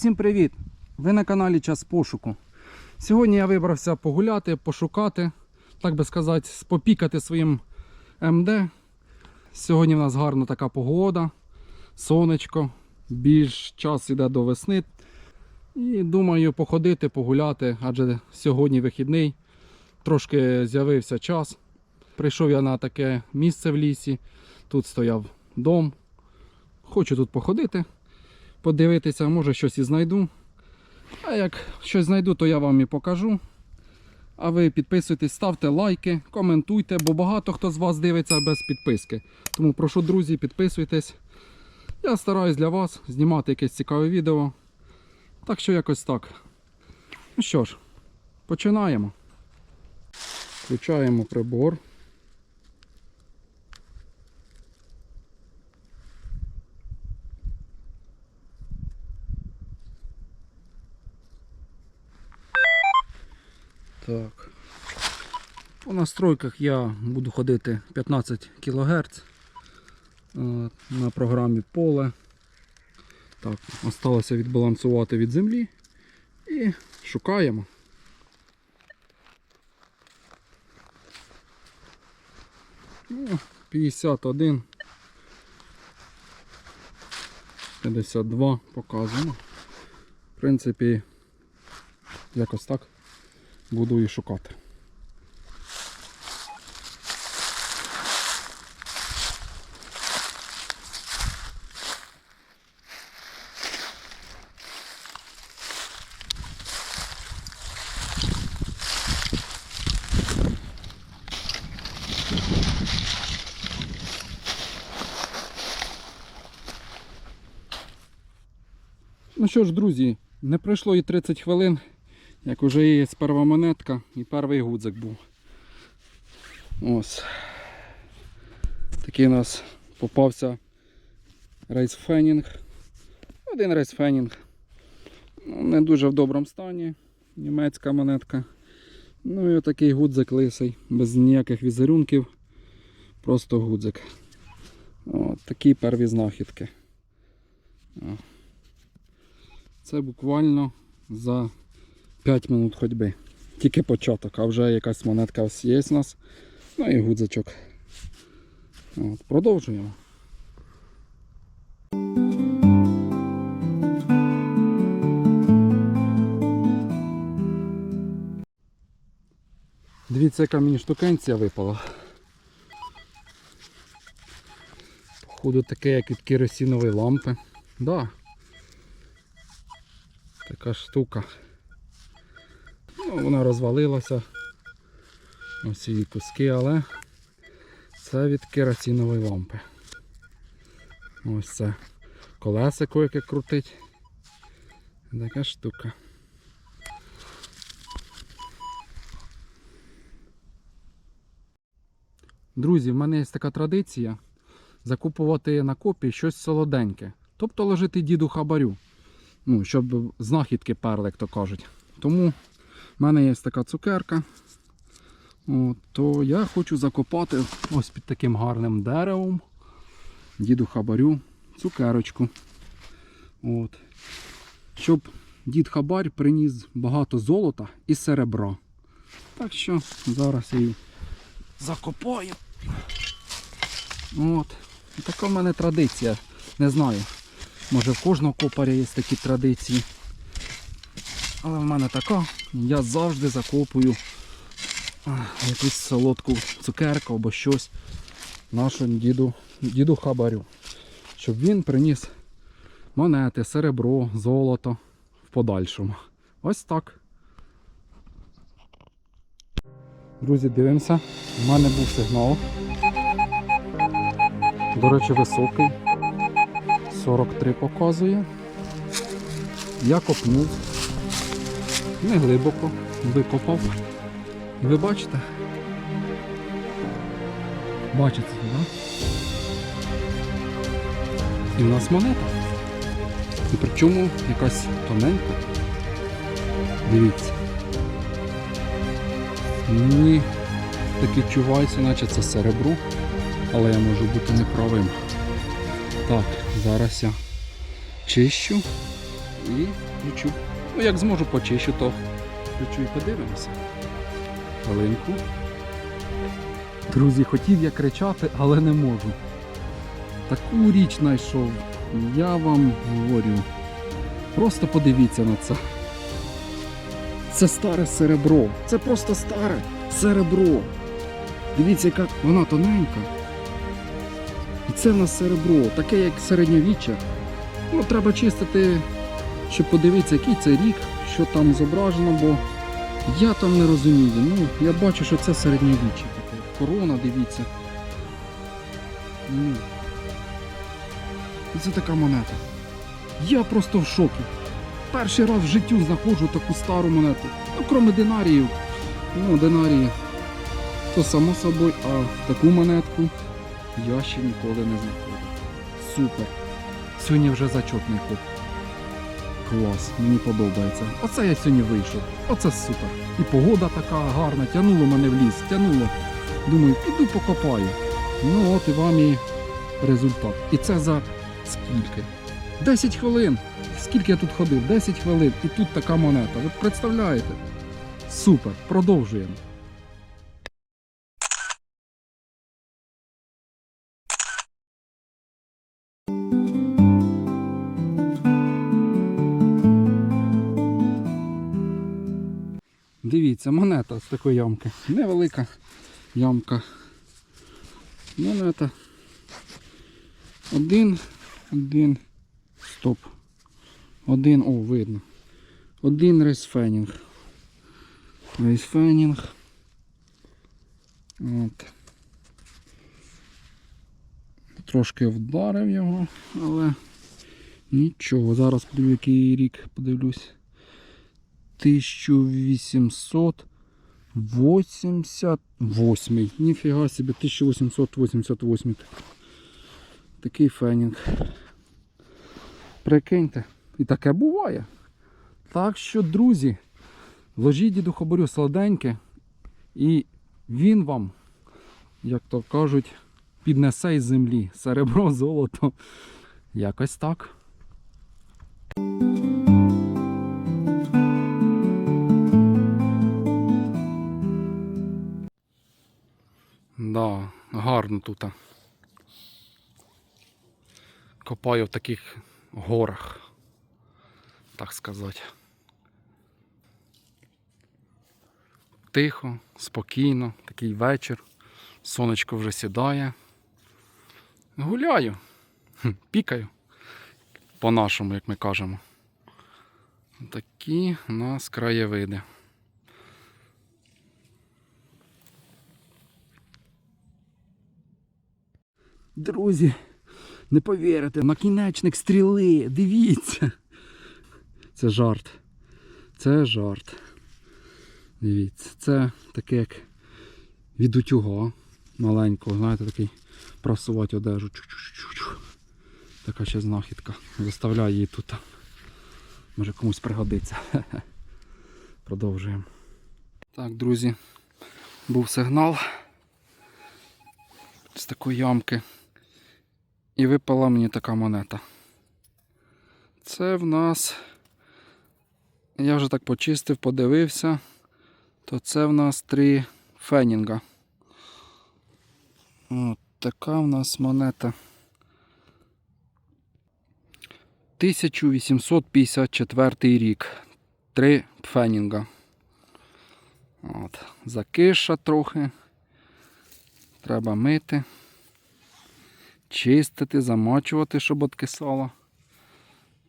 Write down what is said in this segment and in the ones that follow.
Усім привіт! Ви на каналі Час пошуку. Сьогодні я вибрався погуляти, пошукати, так би сказати, попікати своїм МД. Сьогодні в нас гарна така погода, сонечко, більш час іде до весни. І думаю походити, погуляти, адже сьогодні вихідний, трошки з'явився час. Прийшов я на таке місце в лісі, тут стояв дом. Хочу тут походити, подивитися, може щось і знайду. А як щось знайду, то я вам і покажу. А ви підписуйтесь, ставте лайки, коментуйте, бо багато хто з вас дивиться без підписки. Тому прошу, друзі, підписуйтесь. Я стараюсь для вас знімати якесь цікаве відео. Так що якось так. Ну що ж, починаємо. Включаємо прибор. Так. По настройках я буду ходити 15 кГц на програмі поле. Так, осталося відбалансувати від землі і шукаємо. Ну, 51. 52 показуємо. В принципі, якось так буду і шукати. Ну що ж, друзі, не пройшло і 30 хвилин, як вже є перша монетка і перший гудзик був. Ось. Такий у нас попався рейсфенінг. Один рейсфенінг. Ну, не дуже в доброму стані. Німецька монетка. Ну і отакий гудзик лисий, без ніяких візерунків. Просто гудзик. От такі перві знахідки. О. Це буквально за 5 минут ходьби. Тільки початок, а вже якась монетка ось є у нас. Ну і гудзичок. От, продовжуємо. Дивіться, яка мені штукенція випала. Походу таке, як від керосинової лампи. Да. Така штука. Вона розвалилася. Ось її куски, але це від керосинової лампи. Ось це колесико, яке крутить. Така штука. Друзі, в мене є така традиція закупувати на копі щось солоденьке. Тобто ложити діду хабарю. Ну, щоб знахідки перли, як то кажуть. Тому в мене є така цукерка. От, то я хочу закопати ось під таким гарним деревом. Діду хабарю цукерочку. От. Щоб дід хабар приніс багато золота і серебра. Так що зараз її закопаю. От. Така в мене традиція. Не знаю. Може в кожного копаря є такі традиції. Але в мене така. Я завжди закопую якусь солодку цукерку або щось нашому діду, діду хабарю. Щоб він приніс монети, серебро, золото в подальшому. Ось так. Друзі, дивимося. У мене був сигнал. До речі, високий. 43 показує. Я копнув. Не глибоко, викопав. І ви бачите? Бачите, так? І в нас монета. І причому якась тоненька. Дивіться. Мені таки чувається, наче це серебро, але я можу бути неправим. Так, зараз я чищу і включу. Ну, як зможу почищу, то включу і подивимося. Хвилинку. Друзі, хотів я кричати, але не можу. Таку річ знайшов. Я вам говорю. Просто подивіться на це. Це старе серебро. Це просто старе серебро. Дивіться, яка вона тоненька. І це в нас серебро, таке як середньовіччя. Ну, треба чистити, щоб подивитися, який це рік, що там зображено, бо я там не розумію. Ну, я бачу, що це середньовіччя таке. Корона, дивіться. Ну. Це така монета. Я просто в шокі. Перший раз в життю знаходжу таку стару монету. Ну, крім динаріїв. Ну, динарії. То само собою, а таку монетку я ще ніколи не знаходив. Супер. Сьогодні вже зачетний хоп. Клас, мені подобається. Оце я сьогодні вийшов. Оце супер. І погода така гарна, тянуло мене в ліс, тянуло. Думаю, піду покопаю. Ну от і вам і результат. І це за скільки? 10 хвилин. Скільки я тут ходив? 10 хвилин. І тут така монета. Ви представляєте? Супер. Продовжуємо. Дивіться, монета з такої ямки. Невелика ямка. Монета. Один, один, стоп. Один, о, видно. Один рейсфенінг. Рейсфенінг. От. Трошки вдарив його, але нічого. Зараз який рік подивлюсь. 1888. Ніфіга собі, 1888. Такий фенінг. Прикиньте. І таке буває. Так що, друзі, ложіть діду хабарю сладеньке, і він вам, як то кажуть, піднесе із землі серебро, золото. Якось так. Тут. Копаю в таких горах, так сказати. Тихо, спокійно, такий вечір. Сонечко вже сідає. Гуляю, пікаю. По-нашому, як ми кажемо. Такі у нас краєвиди. Друзі, не повірите, накінечник стріли, дивіться. Це жарт. Це жарт. Дивіться, це таке як від утюга маленького, знаєте, такий прасувати одежу. Така ще знахідка. Заставляю її тут. Може комусь пригодиться. Продовжуємо. Так, друзі, був сигнал з такої ямки. І випала мені така монета. Це в нас. Я вже так почистив, подивився, то це в нас три фенінга. От така в нас монета. 1854 рік. Три фенінга. От. Закиша трохи. Треба мити чистити, замачувати, щоб откисало.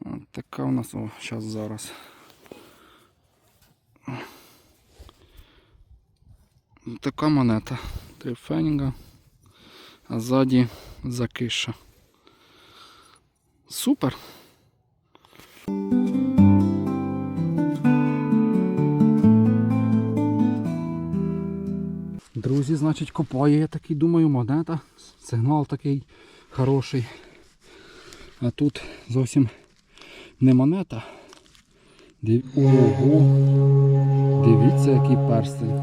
От така у нас, о, зараз зараз. Така монета. Три фенінга, а ззаді закиша. Супер. Друзі, значить, копаю, я такий думаю, монета. Сигнал такий хороший. А тут зовсім не монета. Див... Ого! Дивіться, який перстень.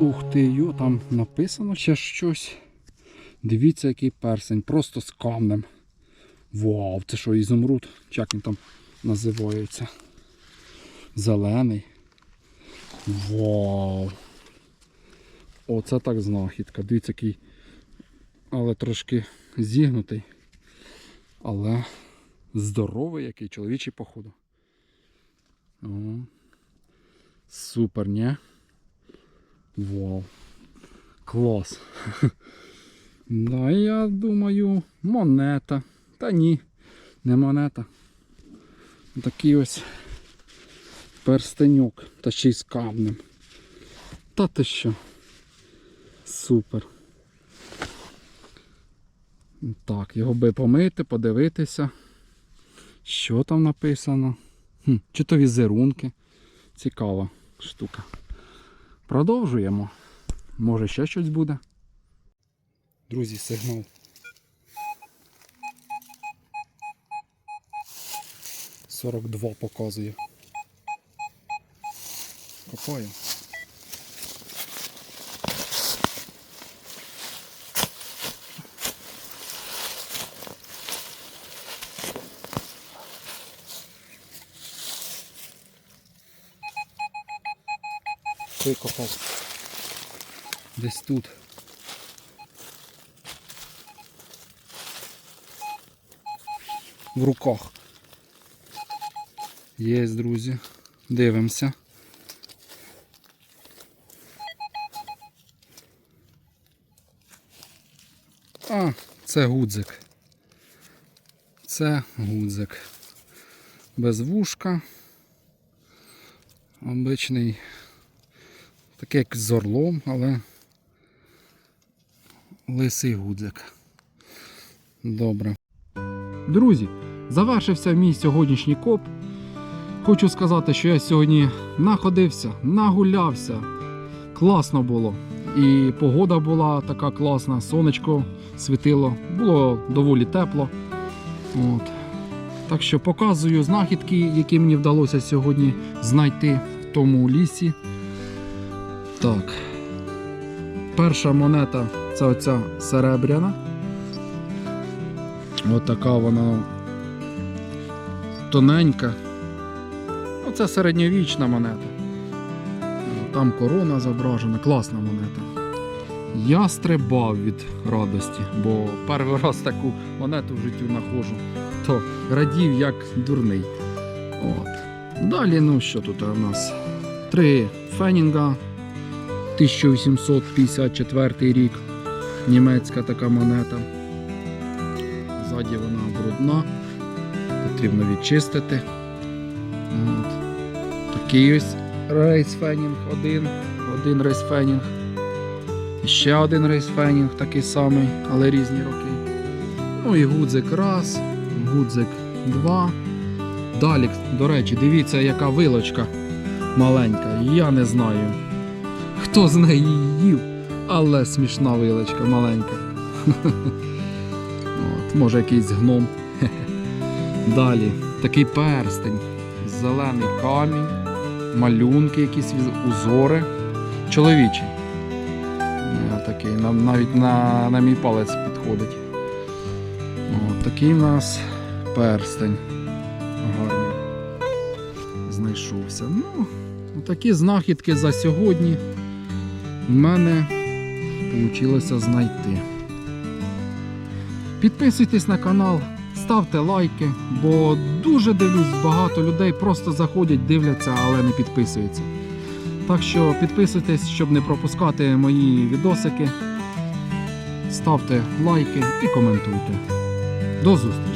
Ух ти, йо, там написано ще щось. Дивіться, який перстень, просто з камнем. Вау, це що, ізумруд? Як він там називається. Зелений. Вау! Оце так знахідка. Дивіться, який, але трошки зігнутий. Але здоровий який чоловічий походу. О, супер, ні? Вау. Клас. Да, я думаю, монета. Та ні, не монета. Такий ось перстеньок, та ще й з камнем. Та ти що? Супер. Так, його би помити, подивитися. Що там написано? Хм, чи то візерунки. Цікава штука. Продовжуємо. Може ще щось буде. Друзі, сигнал. Сорок два показує. Копаю. Викопав. Десь тут. В руках. Є, друзі. Дивимося. А, це гудзик. Це гудзик. Без вушка. Обичний. Такий як з орлом, але лисий гудзик. Добре. Друзі, завершився мій сьогоднішній коп. Хочу сказати, що я сьогодні находився, нагулявся. Класно було. І погода була така класна, сонечко світило, було доволі тепло. От. Так що показую знахідки, які мені вдалося сьогодні знайти в тому лісі. Так. Перша монета це оця серебряна. Отака вона тоненька. Оце середньовічна монета. Там корона зображена, класна монета. Я стрибав від радості, бо перший раз таку монету в життю знаходжу, то радів як дурний. От. Далі, ну що тут у нас? Три фенінга. 1854 рік. Німецька така монета. Ззаді вона брудна. Потрібно відчистити. От. Такий ось рейсфенінг один. Один рейсфенінг. Ще один рейсфенінг такий самий, але різні роки. Ну і гудзик раз, гудзик два. Далі, до речі, дивіться, яка вилочка маленька. Я не знаю, хто з неї їв, але смішна вилочка маленька. От, може якийсь гном. Далі такий перстень, зелений камінь, малюнки, якісь узори. Чоловічий. Такий, навіть на, на мій палець підходить. От, такий у нас перстень. Гарний. Знайшовся. Ну, такі знахідки за сьогодні в мене вийшло знайти. Підписуйтесь на канал, ставте лайки, бо дуже дивлюсь, багато людей просто заходять, дивляться, але не підписуються. Так що підписуйтесь, щоб не пропускати мої відосики. Ставте лайки і коментуйте. До зустрічі!